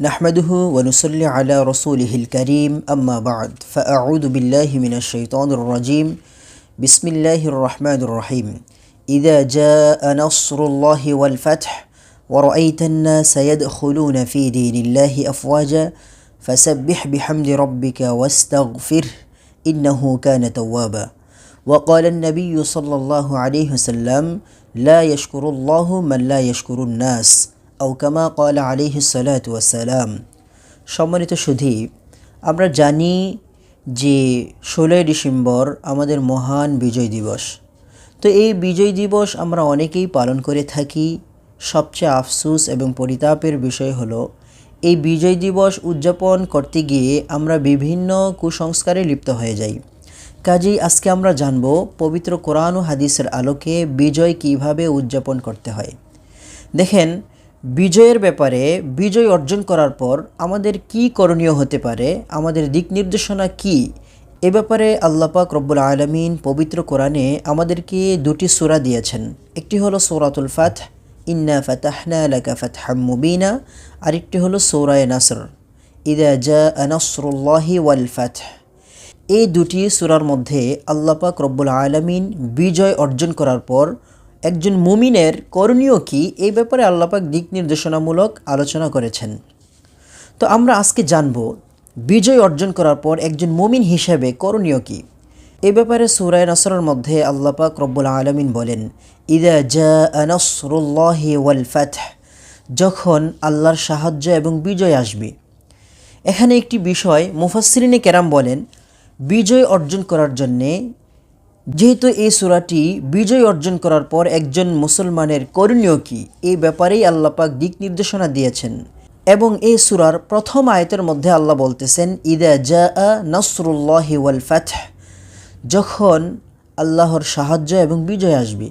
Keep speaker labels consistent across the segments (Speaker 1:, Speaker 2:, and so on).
Speaker 1: نحمده ونصلي على رسوله الكريم أما بعد فأعوذ بالله من الشيطان الرجيم. بسم الله الرحمن الرحيم. إذا جاء نصر الله والفتح ورأيت الناس يدخلون في دين الله أفواجا فسبح بحمد ربك واستغفره إنه كان توابا. وقال النبي صلى الله عليه وسلم لا يشكر الله من لا يشكر الناس. আউকামা call আলিহি হিসালাম সম্মানিত সুধি, আমরা জানি যে ষোলোই ডিসেম্বর আমাদের মহান বিজয় দিবস। তো এই বিজয় দিবস আমরা অনেকেই পালন করে থাকি। সবচেয়ে আফসুস এবং পরিতাপের বিষয় হলো, এই বিজয় দিবস উদযাপন করতে গিয়ে আমরা বিভিন্ন কুসংস্কারে লিপ্ত হয়ে যাই। কাজেই আজকে আমরা জানব পবিত্র কোরআন ও হাদিসের আলোকে বিজয় কীভাবে উদযাপন করতে হয়। দেখেন বিজয়ের ব্যাপারে বিজয় অর্জন করার পর আমাদের কি করণীয় হতে পারে, আমাদের দিক নির্দেশনা কি, এ ব্যাপারে আল্লাপাক রব্বুল আলমিন পবিত্র কোরআনে আমাদেরকে দুটি সুরা দিয়েছেন। একটি হলো সৌরাতুল ফাত ইন্না ফাতাহনা লাকা ফাতহাম মুবিনা আরেকটি হলো সৌরায় নাসর, ইদা জা ওয়াল ফাতহ এই দুটি সূরার মধ্যে আল্লাপাক রব্বুল আলমিন বিজয় অর্জন করার পর একজন মুমিনের করণীয় কি? এই ব্যাপারে আল্লাপাক দিক নির্দেশনামূলক আলোচনা করেছেন। তো আমরা আজকে জানব, বিজয় অর্জন করার পর একজন মুমিন হিসেবে করণীয় কি? এ ব্যাপারে সুরায় নসরের মধ্যে আল্লাপাক রব্বুল আলমিন বলেন, ইদা জা আনসরুল্লাহি ওয়াল ফাতহ যখন আল্লাহর সাহায্য এবং বিজয় আসবে। এখানে একটি বিষয় মুফাসসিরিনে কেরাম বলেন, বিজয় অর্জন করার জন্যে যেহেতু এই সুরাটি বিজয় অর্জন করার পর একজন মুসলমানের করণীয় কি এই ব্যাপারেই আল্লাপাক দিক নির্দেশনা দিয়েছেন। এবং এই সুরার প্রথম আয়তের মধ্যে আল্লাহ বলতেছেন, ইদা জা নসরুল্লাহ ওয়াল ফ্যাথ যখন আল্লাহর সাহায্য এবং বিজয় আসবে।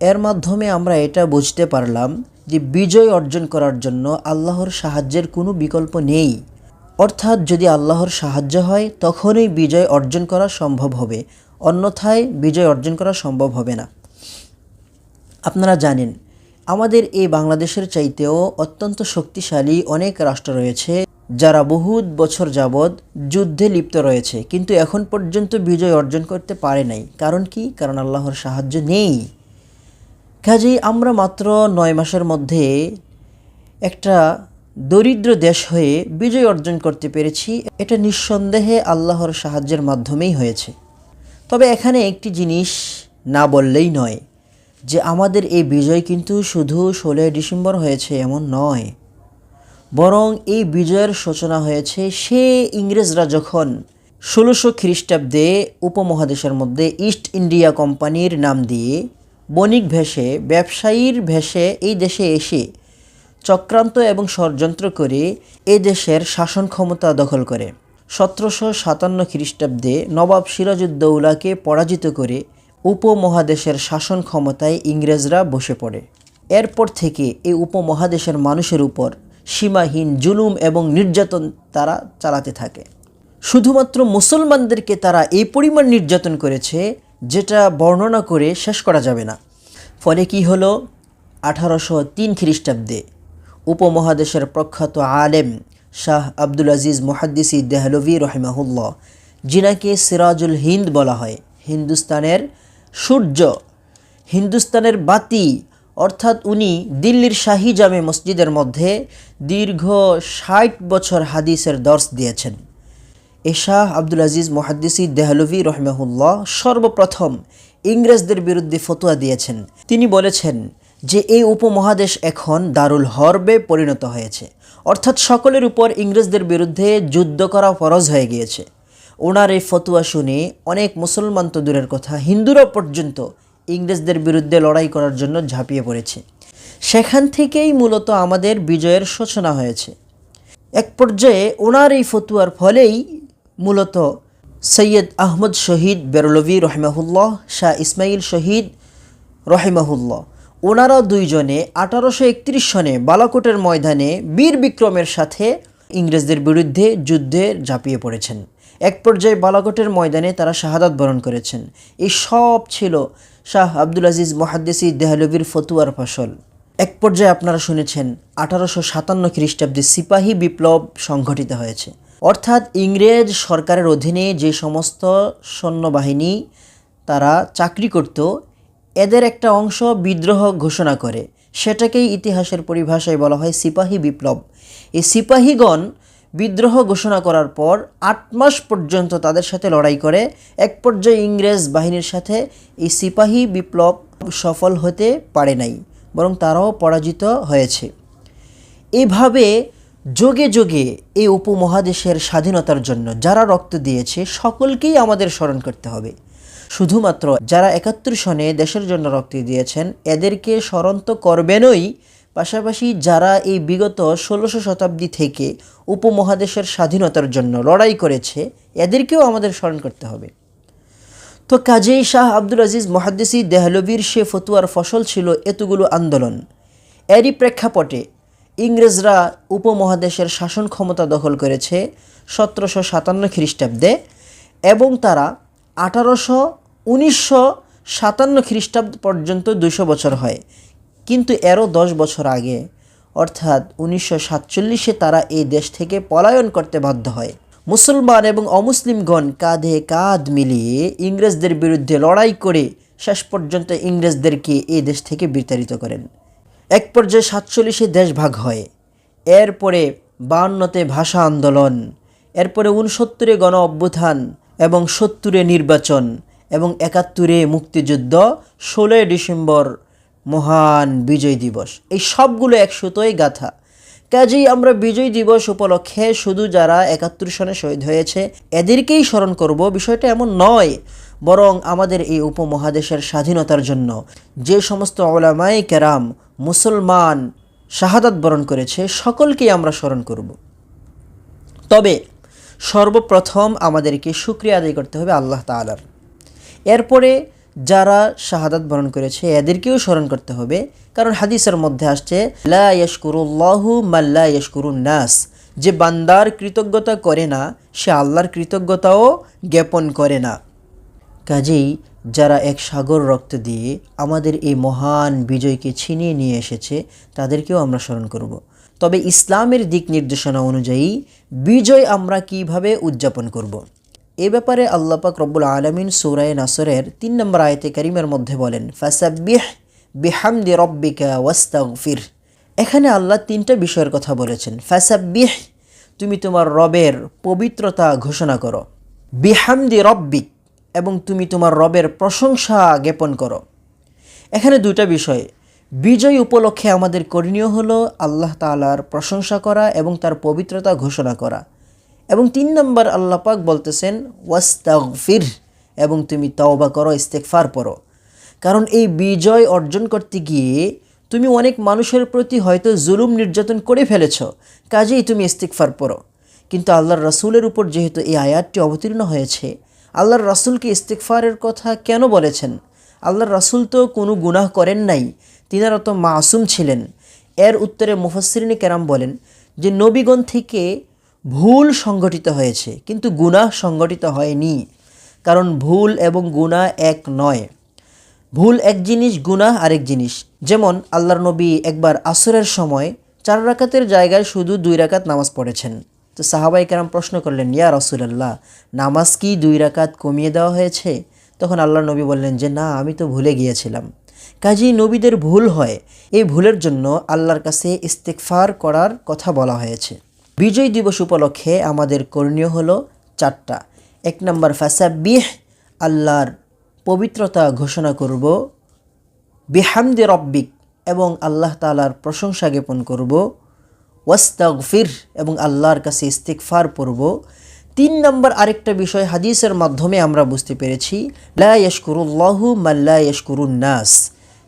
Speaker 1: এর মাধ্যমে আমরা এটা বুঝতে পারলাম যে বিজয় অর্জন করার জন্য আল্লাহর সাহায্যের কোনো বিকল্প নেই। অর্থাৎ যদি আল্লাহর সাহায্য হয়, তখনই বিজয় অর্জন করা সম্ভব হবে। অন্যথায় বিজয় অর্জন করা সম্ভব হবে না। আপনারা জানেন, আমাদের এই বাংলাদেশের চাইতেও অত্যন্ত শক্তিশালী অনেক রাষ্ট্র রয়েছে, যারা বহুত বছর যাবৎ যুদ্ধে লিপ্ত রয়েছে, কিন্তু এখন পর্যন্ত বিজয় অর্জন করতে পারে নাই। কারণ কি? কারণ আল্লাহর সাহায্য নেই। কাজেই আমরা মাত্র নয় মাসের মধ্যে একটা দরিদ্র দেশ হয়ে বিজয় অর্জন করতে পেরেছি। এটা নিঃসন্দেহে আল্লাহর সাহায্যের মাধ্যমেই হয়েছে। তবে এখানে একটি জিনিস না বললেই নয়, যে আমাদের এই বিজয় কিন্তু শুধু ষোলোই ডিসেম্বর হয়েছে এমন নয়। বরং এই বিজয়ের সূচনা হয়েছে সে ইংরেজরা যখন ষোলোশো খ্রিস্টাব্দে উপমহাদেশের মধ্যে ইস্ট ইন্ডিয়া কোম্পানির নাম দিয়ে বণিক ভেসে ব্যবসায়ীর ভেসে এই দেশে এসে চক্রান্ত এবং ষড়যন্ত্র করে এ দেশের শাসন ক্ষমতা দখল করে। সতেরোশো সাতান্ন খ্রিস্টাব্দে নবাব সিরাজউদ্দৌলাকে পরাজিত করে উপমহাদেশের শাসন ক্ষমতায় ইংরেজরা বসে পড়ে। এরপর থেকে এই উপমহাদেশের মানুষের উপর সীমাহীন জুলুম এবং নির্যাতন তারা চালাতে থাকে। শুধুমাত্র মুসলমানদেরকে তারা এই পরিমাণ নির্যাতন করেছে, যেটা বর্ণনা করে শেষ করা যাবে না। ফলে কি হলো? আঠারোশো তিন খ্রিস্টাব্দে উপমহাদেশের প্রখ্যাত আলেম শাহ আব্দুল আজিজ মোহাদ্দিসি দেহলভি রহিমাহুল্লাহ, যিনাকে সিরাজুল হিন্দ বলা হয়। হিন্দুস্তানের সূর্য, হিন্দুস্তানের বাতি, অর্থাৎ উনি দিল্লির শাহী জামে মসজিদের মধ্যে দীর্ঘ ষাট বছর হাদিসের দর্শ দিয়েছেন। এ শাহ আব্দুল আজিজ মোহাদ্দিসি দেহলভি রহমাহুল্লাহ সর্বপ্রথম ইংরেজদের বিরুদ্ধে ফতোয়া দিয়েছেন। তিনি বলেছেন যে, এই উপমহাদেশ এখন দারুল হরবে পরিণত হয়েছে। অর্থাৎ সকলের উপর ইংরেজদের বিরুদ্ধে যুদ্ধ করা ফরজ হয়ে গিয়েছে। ওনার এই ফতুয়া শুনে অনেক মুসলমান তো দূরের কথা, হিন্দুরা পর্যন্ত ইংরেজদের বিরুদ্ধে লড়াই করার জন্য ঝাঁপিয়ে পড়েছে। সেখান থেকেই মূলত আমাদের বিজয়ের সূচনা হয়েছে। এক পর্যায়ে ওনার এই ফতুয়ার ফলেই মূলত সৈয়দ আহমদ শহীদ বেরলভি রহমাহুল্লাহ, শাহ ইসমাইল শহীদ রহিমাহুল্লাহ ওনারা দুইজনে আঠারোশো একত্রিশ সনে বালাকোটের ময়দানে বীর বিক্রমের সাথে ইংরেজদের বিরুদ্ধে যুদ্ধে ঝাঁপিয়ে পড়েছেন। এক পর্যায়ে বালাকোটের ময়দানে তারা শাহাদাত বরণ করেছেন। এই সব ছিল শাহ আব্দুল আজিজ মহাদ্দেসি দেহলবির ফতুয়ার ফসল। এক পর্যায়ে আপনারা শুনেছেন আঠারোশো সাতান্ন খ্রিস্টাব্দে সিপাহী বিপ্লব সংঘটিত হয়েছে। অর্থাৎ ইংরেজ সরকারের অধীনে যে সমস্ত সৈন্যবাহিনী তারা চাকরি করত এদের একটা অংশ বিদ্রোহ ঘোষণা করে। সেটাকেই ইতিহাসের পরিভাষায় বলা হয় সিপাহী বিপ্লব। এই সিপাহীগণ বিদ্রোহ ঘোষণা করার পর আট মাস পর্যন্ত তাদের সাথে লড়াই করে। এক পর্যায়ে ইংরেজ বাহিনীর সাথে এই সিপাহী বিপ্লব সফল হতে পারে নাই, বরং তারাও পরাজিত হয়েছে। এভাবে যোগে যোগে এই উপমহাদেশের স্বাধীনতার জন্য যারা রক্ত দিয়েছে, সকলকেই আমাদের স্মরণ করতে হবে। শুধুমাত্র যারা একাত্তর সনে দেশের জন্য রক্ত দিয়েছেন, এদেরকে স্মরণ তো করবেনই। পাশাপাশি যারা এই বিগত ষোলোশো শতাব্দী থেকে উপমহাদেশের স্বাধীনতার জন্য লড়াই করেছে, এদেরকেও আমাদের স্মরণ করতে হবে। তো কাজেই শাহ আব্দুল আজিজ মহাদ্দেসি দেহলবির সে ফতুয়ার ফসল ছিল এতগুলো আন্দোলন। এরই প্রেক্ষাপটে ইংরেজরা উপমহাদেশের শাসন ক্ষমতা দখল করেছে সতেরোশো সাতান্ন খ্রিস্টাব্দে এবং তারা আঠারোশো, উনিশশো সাতান্ন খ্রিস্টাব্দ পর্যন্ত দুশো বছর হয়। কিন্তু এরও দশ বছর আগে। অর্থাৎ উনিশশো সাতচল্লিশে তারা এই দেশ থেকে পলায়ন করতে বাধ্য হয়। মুসলমান এবং অমুসলিমগণ কাঁধে কাঁধ মিলিয়ে ইংরেজদের বিরুদ্ধে লড়াই করে শেষ পর্যন্ত ইংরেজদেরকে এই দেশ থেকে বিতাড়িত করেন। এক পর্যায়ে সাতচল্লিশে দেশ ভাগ হয়। এরপরে বাহান্নতে ভাষা আন্দোলন। এরপরে উনসত্তরে গণ অভ্যুত্থান। এবং সত্তরে নির্বাচন এবং একাত্তরে মুক্তিযুদ্ধ, ষোলোই ডিসেম্বর মহান বিজয় দিবস। এই সবগুলো একসুতোই গাথা। কাজেই আমরা বিজয় দিবস উপলক্ষে শুধু যারা একাত্তর সনে শহীদ হয়েছে, এদেরকেই স্মরণ করব। বিষয়টা এমন নয় বরং আমাদের এই উপমহাদেশের স্বাধীনতার জন্য। যে সমস্ত ওলামাই কেরাম, মুসলমান শাহাদাত বরণ করেছে, সকলকেই আমরা স্মরণ করব। তবে সর্বপ্রথম আমাদেরকে শুক্রিয়া আদায় করতে হবে আল্লাহ তালার এরপরে যারা শাহাদাত বরণ করেছে, এদেরকেও স্মরণ করতে হবে। কারণ হাদিসের মধ্যে আসছে, লা ইয়াশকুরুল্লাহু মাল্লা ইয়াশকুরুন নাস। যে বান্দার কৃতজ্ঞতা করে না, সে আল্লাহর কৃতজ্ঞতাও জ্ঞাপন করে না। কাজেই যারা এক সাগর রক্ত দিয়ে আমাদের এই মহান বিজয়কে ছিনিয়ে নিয়ে এসেছে, তাদেরকেও আমরা স্মরণ করব। তবে ইসলামের দিক নির্দেশনা অনুযায়ী বিজয় আমরা কীভাবে উদযাপন করব। এ ব্যাপারে আল্লাপাক রব্বুল আলমিন সৌরায় নাসরের তিন নম্বর আয়তে করিমের মধ্যে বলেন ফাসাবিহ বিহামদি রব্বিকা ওয়াস্তাগফির এখানে আল্লাহ তিনটা বিষয়ের কথা বলেছেন ফাসাবিহ তুমি তোমার রবের পবিত্রতা ঘোষণা করো বিহামদি রব্বিক এবং তুমি তোমার রবের প্রশংসা জ্ঞাপন করো। এখানে দুটা বিষয়। বিজয় উপলক্ষে আমাদের করণীয় হলো আল্লাহ তালার প্রশংসা করা এবং তার পবিত্রতা ঘোষণা করা। এবং তিন নম্বর আল্লাহ পাক বলতেছেন, ওয়াস্তাগফির এবং তুমি তওবা করো ইস্তেকফার পড়ো। কারণ এই বিজয় অর্জন করতে গিয়ে তুমি অনেক মানুষের প্রতি হয়তো জুলুম নির্যাতন করে ফেলেছ, কাজেই তুমি ইস্তেকফার পড়ো। কিন্তু আল্লাহর রসুলের উপর যেহেতু এই আয়াতটি অবতীর্ণ হয়েছে আল্লাহর রাসূলকে ইস্তেকফারের কথা কেন বলেছেন? আল্লাহর রাসূল তো কোনো গুনাহ করেন নাই, তিনারা তো মাসুম ছিলেন। এর উত্তরে মুফাসসিরিনে কেরাম বলেন যে, নবীগণ থেকে ভুল সংগঠিত হয়েছে, কিন্তু গুনাহ সংগঠিত হয়নি, কারণ ভুল এবং গুনাহ এক নয়। ভুল এক জিনিস, গুনাহ আরেক জিনিস। যেমন, আল্লাহর নবী একবার আসরের সময় চার রাকাতের জায়গায় শুধু দুই রাকাত নামাজ পড়েছেন। তো সাহাবাই কেরাম প্রশ্ন করলেন, ইয়া রসুলাল্লাহ, নামাজ কি দুই রাকাত কমিয়ে দেওয়া হয়েছে? তখন আল্লাহ নবী বললেন, যে না, আমি তো ভুলে গিয়েছিলাম। কাজেই নবীদের ভুল হয়। এই ভুলের জন্য আল্লাহর কাছে ইস্তেকফার করার কথা বলা হয়েছে। বিজয় দিবস উপলক্ষে আমাদের করণীয় হলো চারটা। এক নম্বর ফাসাবিহ আল্লাহর পবিত্রতা ঘোষণা করব। বিহামদে রব্বিক, এবং আল্লাহ তালার প্রশংসা জ্ঞাপন করব। ওয়াস্তাগফির এবং আল্লাহর কাছে ইস্তিকফার পড়ব। তিন নম্বর আরেকটা বিষয় হাদিসের মাধ্যমে আমরা বুঝতে পেরেছি, লা ইয়শকুরুল্লাহু মাল্লা ইয়শকুরুন নাস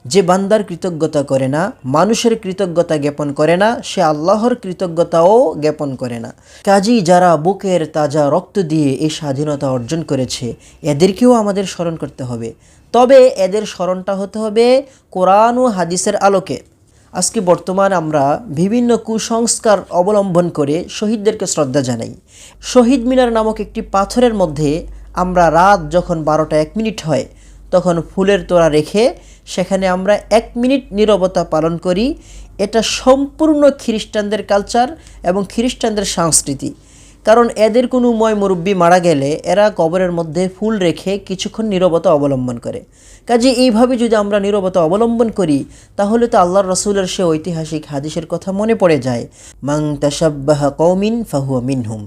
Speaker 1: যে বান্দার কৃতজ্ঞতা করে না, মানুষের কৃতজ্ঞতা জ্ঞাপন করে না, সে আল্লাহর কৃতজ্ঞতাও জ্ঞাপন করে না। কাজী যারা বুকের তাজা রক্ত দিয়ে এই স্বাধীনতা অর্জন করেছে, এদেরকেও আমাদের স্মরণ করতে হবে। তবে এদের স্মরণটা হতে হবে কোরআন ও হাদিসের আলোকে। আজকে বর্তমান আমরা বিভিন্ন কুসংস্কার অবলম্বন করে শহীদদেরকে শ্রদ্ধা জানাই। শহীদ মিনার নামক একটি পাথরের মধ্যে আমরা রাত যখন বারোটা এক মিনিট হয়, তখন ফুলের তোড়া রেখে সেখানে আমরা এক মিনিট নীরবতা পালন করি। এটা সম্পূর্ণ খ্রিস্টানদের কালচার এবং খ্রিস্টানদের সংস্কৃতি। কারণ এদের কোনো ময় মুরব্বী মারা গেলে এরা কবরের মধ্যে ফুল রেখে কিছুক্ষণ নীরবতা অবলম্বন করে। কাজে এইভাবে যদি আমরা নীরবতা অবলম্বন করি, তাহলে তো আল্লাহর রসুলের সে ঐতিহাসিক হাদিসের কথা মনে পড়ে যায় মাং তাসাব্বাহা কৌমিন ফাহুয়া মিনহুম।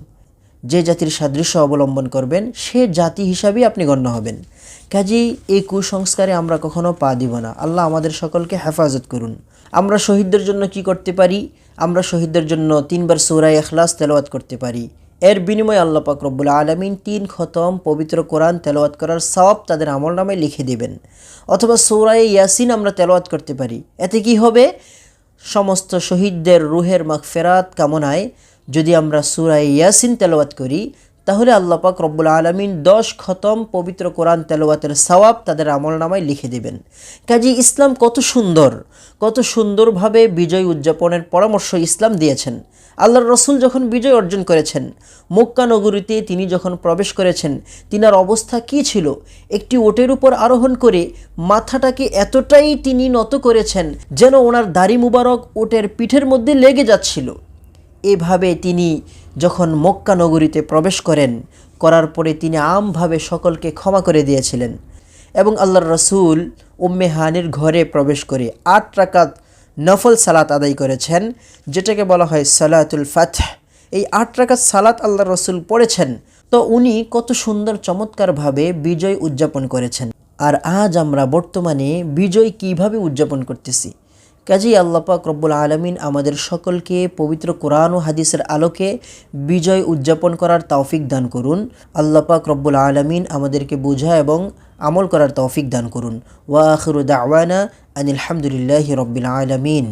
Speaker 1: যে জাতির সাদৃশ্য অবলম্বন করবেন, সে জাতি হিসাবেই আপনি গণ্য হবেন। কাজেই এই কুসংস্কারে আমরা কখনো পা দিব না। আল্লাহ আমাদের সকলকে হেফাজত করুন। আমরা শহীদদের জন্য কি করতে পারি? আমরা শহীদদের জন্য তিনবার সৌরাই এখলাস তেলাওয়াত করতে পারি। এর বিনিময়ে আল্লাহ পাক রব্বুল আলমিন তিন খতম পবিত্র কোরআন তেলাওয়াত করার সওয়াব তাদের আমল নামে লিখে দেবেন। অথবা সৌরাই ইয়াসিন আমরা তেলাওয়াত করতে পারি। এতে কি হবে? সমস্ত শহীদদের রুহের মাগফেরাত কামনায় যদি আমরা সুরাই ইয়াসিন তেলাওয়াত করি, তাহলে আল্লাহ পাক রব্বুল আলমিন দশ খতম পবিত্র কোরআন তেলাওয়াতের সওয়াব তাদের আমল নামায় লিখে দেবেন। কাজী ইসলাম কত সুন্দর, কত সুন্দরভাবে বিজয় উদযাপনের পরামর্শ ইসলাম দিয়েছেন। আল্লাহর রসুল যখন বিজয় অর্জন করেছেন, মক্কা নগরীতে তিনি যখন প্রবেশ করেছেন, তিনার অবস্থা কী ছিল? একটি ওটের উপর আরোহণ করে মাথাটাকে এতটাই তিনি নত করেছেন যেন ওনার দাড়ি মুবারক ওটের পিঠের মধ্যে লেগে যাচ্ছিল। এভাবে তিনি যখন মক্কা নগরীতে প্রবেশ করেন, করার পরে তিনি আমভাবে সকলকে ক্ষমা করে দিয়েছিলেন এবং আল্লাহর রসুল উম্মে হানির ঘরে প্রবেশ করে আট রাকাত নফল সালাত আদায় করেছেন, যেটাকে বলা হয় সালাতুল ফাত এই আট রাকাত সালাত আল্লাহ রসুল পড়েছেন, তো উনি কত সুন্দর চমৎকারভাবে বিজয় উদযাপন করেছেন। আর আজ আমরা বর্তমানে বিজয় কীভাবে উদযাপন করতেছি কাজেই আল্লাপাক রব্বুল আলমিন আমাদের সকলকে পবিত্র কোরআন ও হাদিসের আলোকে বিজয় উদযাপন করার তৌফিক দান করুন। আল্লাপাক রব্বুল আলমিন আমাদেরকে বোঝা এবং আমল করার তৌফিক দান করুন। ওয়া আখিরু দাওয়ানা আনিলহামদুলিল্লাহ রব্বিল আলমিন।